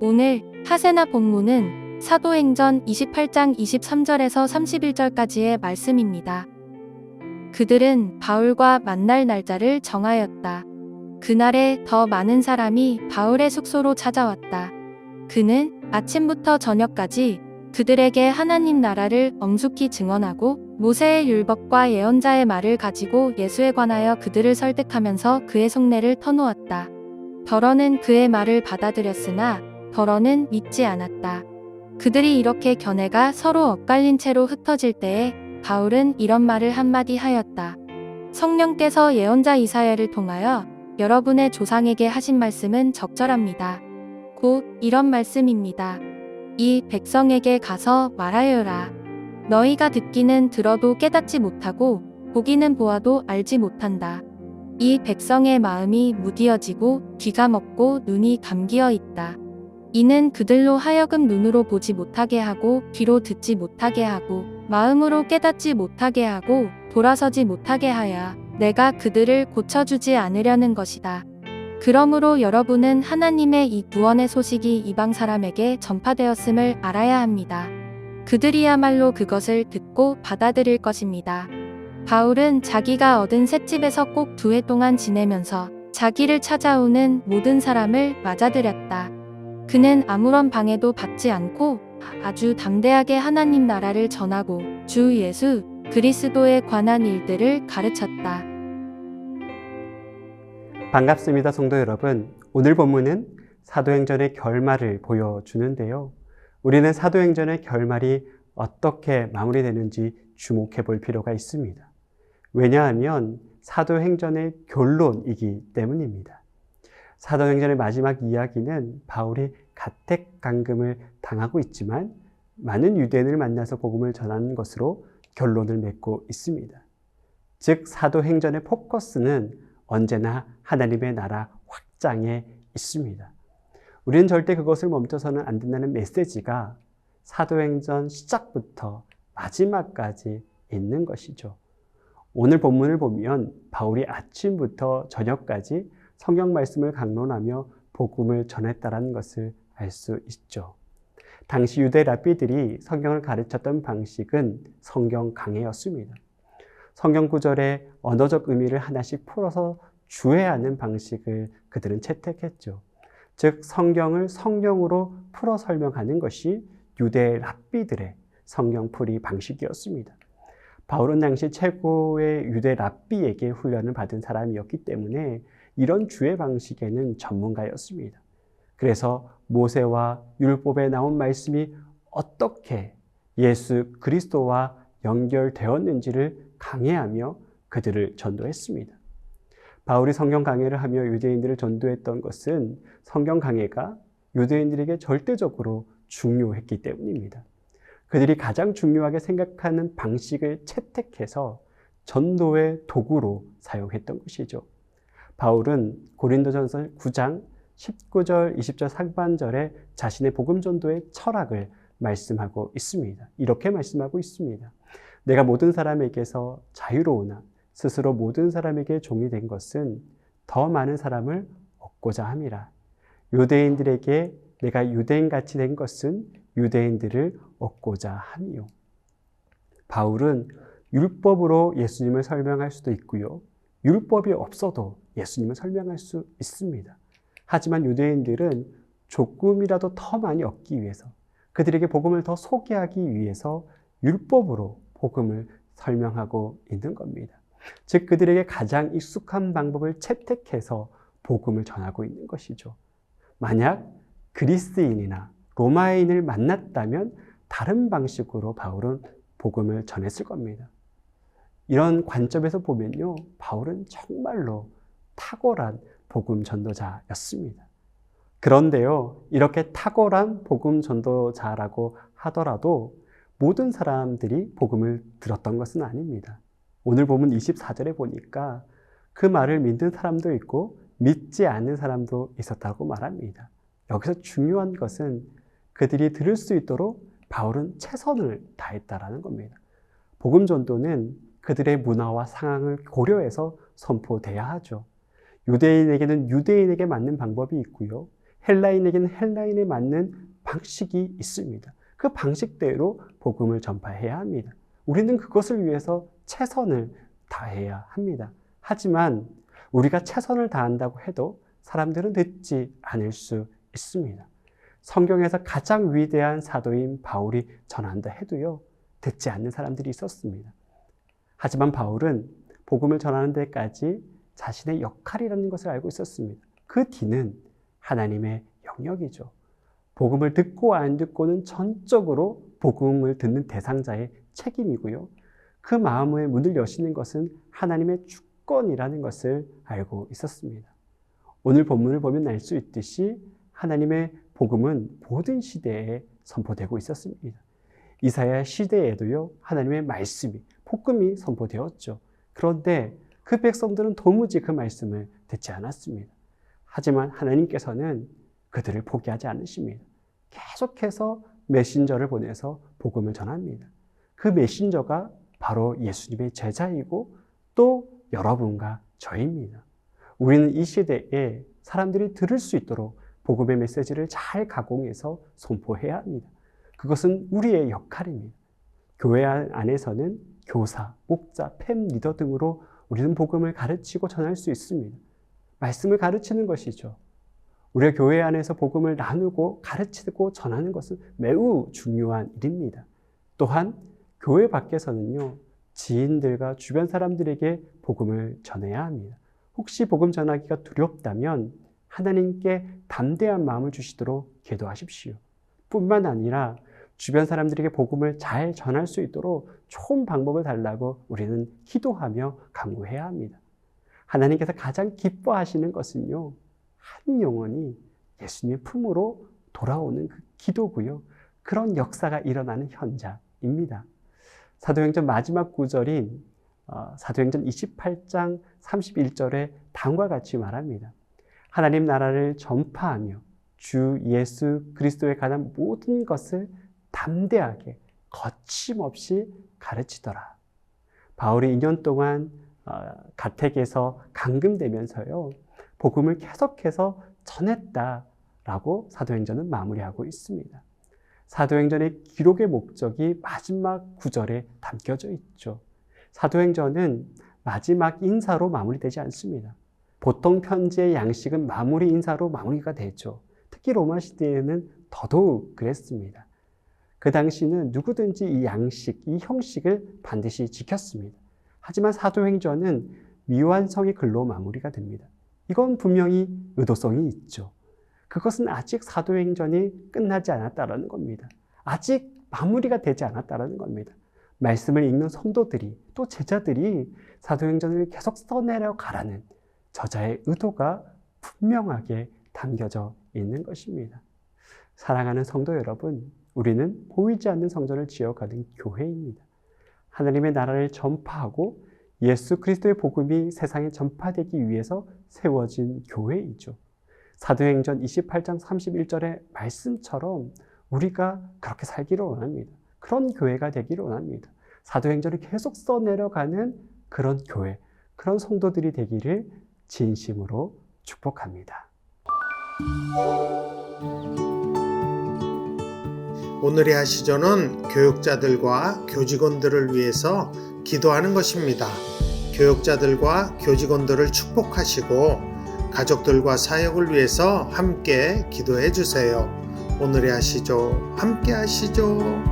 오늘 하세나 본문은 사도행전 28장 23절에서 31절까지의 말씀입니다. 그들은 바울과 만날 날짜를 정하였다. 그날에 더 많은 사람이 바울의 숙소로 찾아왔다. 그는 아침부터 저녁까지 그들에게 하나님 나라를 엄숙히 증언하고 모세의 율법과 예언자의 말을 가지고 예수에 관하여 그들을 설득하면서 그의 속내를 터놓았다. 더러는 그의 말을 받아들였으나 더러는 믿지 않았다. 그들이 이렇게 견해가 서로 엇갈린 채로 흩어질 때에 바울은 이런 말을 한마디 하였다. 성령께서 예언자 이사야를 통하여 여러분의 조상에게 하신 말씀은 적절합니다. 곧 이런 말씀입니다. 이 백성에게 가서 말하여라. 너희가 듣기는 들어도 깨닫지 못하고 보기는 보아도 알지 못한다. 이 백성의 마음이 무디어지고 귀가 먹고 눈이 감기어 있다. 이는 그들로 하여금 눈으로 보지 못하게 하고 귀로 듣지 못하게 하고 마음으로 깨닫지 못하게 하고 돌아서지 못하게 하여 내가 그들을 고쳐주지 않으려는 것이다. 그러므로 여러분은 하나님의 이 구원의 소식이 이방 사람에게 전파되었음을 알아야 합니다. 그들이야말로 그것을 듣고 받아들일 것입니다. 바울은 자기가 얻은 셋집에서 꼭 두 해 동안 지내면서 자기를 찾아오는 모든 사람을 맞아들였다. 그는 아무런 방해도 받지 않고 아주 담대하게 하나님 나라를 전하고 주 예수 그리스도에 관한 일들을 가르쳤다. 반갑습니다, 성도 여러분. 오늘 본문은 사도행전의 결말을 보여주는데요. 우리는 사도행전의 결말이 어떻게 마무리되는지 주목해 볼 필요가 있습니다. 왜냐하면 사도행전의 결론이기 때문입니다. 사도행전의 마지막 이야기는 바울이 가택강금을 당하고 있지만 많은 유대인을 만나서 복음을 전하는 것으로 결론을 맺고 있습니다. 즉 사도행전의 포커스는 언제나 하나님의 나라 확장에 있습니다. 우리는 절대 그것을 멈춰서는 안 된다는 메시지가 사도행전 시작부터 마지막까지 있는 것이죠. 오늘 본문을 보면 바울이 아침부터 저녁까지 성경 말씀을 강론하며 복음을 전했다라는 것을 알 수 있죠. 당시 유대 랍비들이 성경을 가르쳤던 방식은 성경 강해였습니다. 성경 구절의 언어적 의미를 하나씩 풀어서 주해하는 방식을 그들은 채택했죠. 즉 성경을 성경으로 풀어 설명하는 것이 유대 랍비들의 성경풀이 방식이었습니다. 바울은 당시 최고의 유대 랍비에게 훈련을 받은 사람이었기 때문에 이런 주의 방식에는 전문가였습니다. 그래서 모세와 율법에 나온 말씀이 어떻게 예수 그리스도와 연결되었는지를 강해하며 그들을 전도했습니다. 바울이 성경 강해를 하며 유대인들을 전도했던 것은 성경 강해가 유대인들에게 절대적으로 중요했기 때문입니다. 그들이 가장 중요하게 생각하는 방식을 채택해서 전도의 도구로 사용했던 것이죠. 바울은 고린도전서 9장 19절, 20절 상반절에 자신의 복음 전도의 철학을 말씀하고 있습니다. 이렇게 말씀하고 있습니다. 내가 모든 사람에게서 자유로우나 스스로 모든 사람에게 종이 된 것은 더 많은 사람을 얻고자 함이라. 유대인들에게 내가 유대인 같이 된 것은 유대인들을 얻고자 함이요. 바울은 율법으로 예수님을 설명할 수도 있고요. 율법이 없어도 예수님을 설명할 수 있습니다. 하지만 유대인들은 조금이라도 더 많이 얻기 위해서 그들에게 복음을 더 소개하기 위해서 율법으로 복음을 설명하고 있는 겁니다. 즉 그들에게 가장 익숙한 방법을 채택해서 복음을 전하고 있는 것이죠. 만약 그리스인이나 로마인을 만났다면 다른 방식으로 바울은 복음을 전했을 겁니다. 이런 관점에서 보면요, 바울은 정말로 탁월한 복음 전도자였습니다. 그런데요, 이렇게 탁월한 복음 전도자라고 하더라도 모든 사람들이 복음을 들었던 것은 아닙니다. 오늘 보면 24절에 보니까 그 말을 믿는 사람도 있고 믿지 않는 사람도 있었다고 말합니다. 여기서 중요한 것은 그들이 들을 수 있도록 바울은 최선을 다했다라는 겁니다. 복음 전도는 그들의 문화와 상황을 고려해서 선포돼야 하죠. 유대인에게는 유대인에게 맞는 방법이 있고요. 헬라인에게는 헬라인에 맞는 방식이 있습니다. 그 방식대로 복음을 전파해야 합니다. 우리는 그것을 위해서 최선을 다해야 합니다. 하지만 우리가 최선을 다한다고 해도 사람들은 듣지 않을 수 있습니다. 성경에서 가장 위대한 사도인 바울이 전한다 해도요, 듣지 않는 사람들이 있었습니다. 하지만 바울은 복음을 전하는 데까지 자신의 역할이라는 것을 알고 있었습니다. 그 뒤는 하나님의 영역이죠. 복음을 듣고 안 듣고는 전적으로 복음을 듣는 대상자의 책임이고요. 그 마음의 문을 여시는 것은 하나님의 주권이라는 것을 알고 있었습니다. 오늘 본문을 보면 알 수 있듯이 하나님의 복음은 모든 시대에 선포되고 있었습니다. 이사야 시대에도요, 하나님의 말씀이, 복음이 선포되었죠. 그런데 그 백성들은 도무지 그 말씀을 듣지 않았습니다. 하지만 하나님께서는 그들을 포기하지 않으십니다. 계속해서 메신저를 보내서 복음을 전합니다. 그 메신저가 바로 예수님의 제자이고 또 여러분과 저입니다. 우리는 이 시대에 사람들이 들을 수 있도록 복음의 메시지를 잘 가공해서 선포해야 합니다. 그것은 우리의 역할입니다. 교회 안에서는 교사, 목자, 팸 리더 등으로 우리는 복음을 가르치고 전할 수 있습니다. 말씀을 가르치는 것이죠. 우리가 교회 안에서 복음을 나누고 가르치고 전하는 것은 매우 중요한 일입니다. 또한 교회 밖에서는요, 지인들과 주변 사람들에게 복음을 전해야 합니다. 혹시 복음 전하기가 두렵다면 하나님께 담대한 마음을 주시도록 기도하십시오. 뿐만 아니라 주변 사람들에게 복음을 잘 전할 수 있도록 좋은 방법을 달라고 우리는 기도하며 강구해야 합니다. 하나님께서 가장 기뻐하시는 것은요, 한 영혼이 예수님의 품으로 돌아오는 그 기도고요. 그런 역사가 일어나는 현장입니다. 사도행전 마지막 구절인 어, 사도행전 28장 31절에 다음과 같이 말합니다. 하나님 나라를 전파하며 주 예수 그리스도에 관한 모든 것을 담대하게 거침없이 가르치더라. 바울이 2년 동안 어, 가택에서 감금되면서요. 복음을 계속해서 전했다라고 사도행전은 마무리하고 있습니다. 사도행전의 기록의 목적이 마지막 구절에 담겨져 있죠. 사도행전은 마지막 인사로 마무리되지 않습니다. 보통 편지의 양식은 마무리 인사로 마무리가 되죠. 특히 로마 시대에는 더더욱 그랬습니다. 그 당시는 누구든지 이 양식, 이 형식을 반드시 지켰습니다. 하지만 사도행전은 미완성의 글로 마무리가 됩니다. 이건 분명히 의도성이 있죠. 그것은 아직 사도행전이 끝나지 않았다라는 겁니다. 아직 마무리가 되지 않았다라는 겁니다. 말씀을 읽는 성도들이 또 제자들이 사도행전을 계속 써내려 가라는 저자의 의도가 분명하게 담겨져 있는 것입니다. 사랑하는 성도 여러분, 우리는 보이지 않는 성전을 지어가는 교회입니다. 하나님의 나라를 전파하고 예수 그리스도의 복음이 세상에 전파되기 위해서 세워진 교회이죠. 사도행전 28장 31절의 말씀처럼 우리가 그렇게 살기를 원합니다. 그런 교회가 되기를 원합니다. 사도행전을 계속 써내려가는 그런 교회, 그런 성도들이 되기를 진심으로 축복합니다. 오늘의 하시전은 교육자들과 교직원들을 위해서 기도하는 것입니다. 교육자들과 교직원들을 축복하시고 가족들과 사역을 위해서 함께 기도해 주세요. 오늘의 하시죠. 함께 하시죠.